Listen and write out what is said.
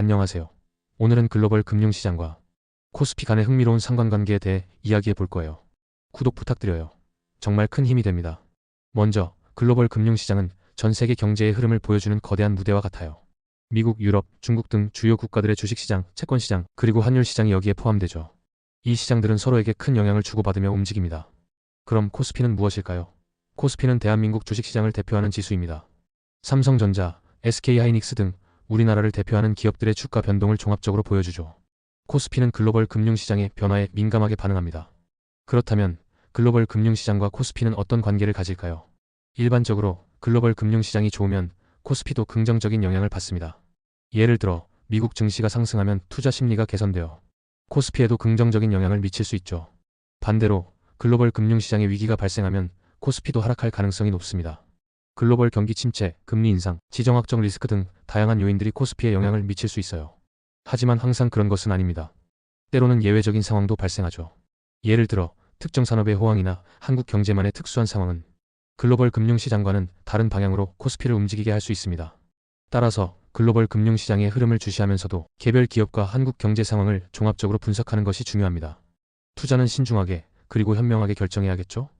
안녕하세요. 오늘은 글로벌 금융시장과 코스피 간의 흥미로운 상관관계에 대해 이야기해 볼 거예요. 구독 부탁드려요. 정말 큰 힘이 됩니다. 먼저 글로벌 금융시장은 전 세계 경제의 흐름을 보여주는 거대한 무대와 같아요. 미국, 유럽, 중국 등 주요 국가들의 주식시장, 채권시장, 그리고 환율시장이 여기에 포함되죠. 이 시장들은 서로에게 큰 영향을 주고받으며 움직입니다. 그럼 코스피는 무엇일까요? 코스피는 대한민국 주식시장을 대표하는 지수입니다. 삼성전자, SK하이닉스 등 우리나라를 대표하는 기업들의 주가 변동을 종합적으로 보여주죠. 코스피는 글로벌 금융시장의 변화에 민감하게 반응합니다. 그렇다면 글로벌 금융시장과 코스피는 어떤 관계를 가질까요? 일반적으로 글로벌 금융시장이 좋으면 코스피도 긍정적인 영향을 받습니다. 예를 들어 미국 증시가 상승하면 투자 심리가 개선되어 코스피에도 긍정적인 영향을 미칠 수 있죠. 반대로 글로벌 금융시장의 위기가 발생하면 코스피도 하락할 가능성이 높습니다. 글로벌 경기 침체, 금리 인상, 지정학적 리스크 등 다양한 요인들이 코스피에 영향을 미칠 수 있어요. 하지만 항상 그런 것은 아닙니다. 때로는 예외적인 상황도 발생하죠. 예를 들어 특정 산업의 호황이나 한국 경제만의 특수한 상황은 글로벌 금융시장과는 다른 방향으로 코스피를 움직이게 할 수 있습니다. 따라서 글로벌 금융시장의 흐름을 주시하면서도 개별 기업과 한국 경제 상황을 종합적으로 분석하는 것이 중요합니다. 투자는 신중하게 그리고 현명하게 결정해야겠죠?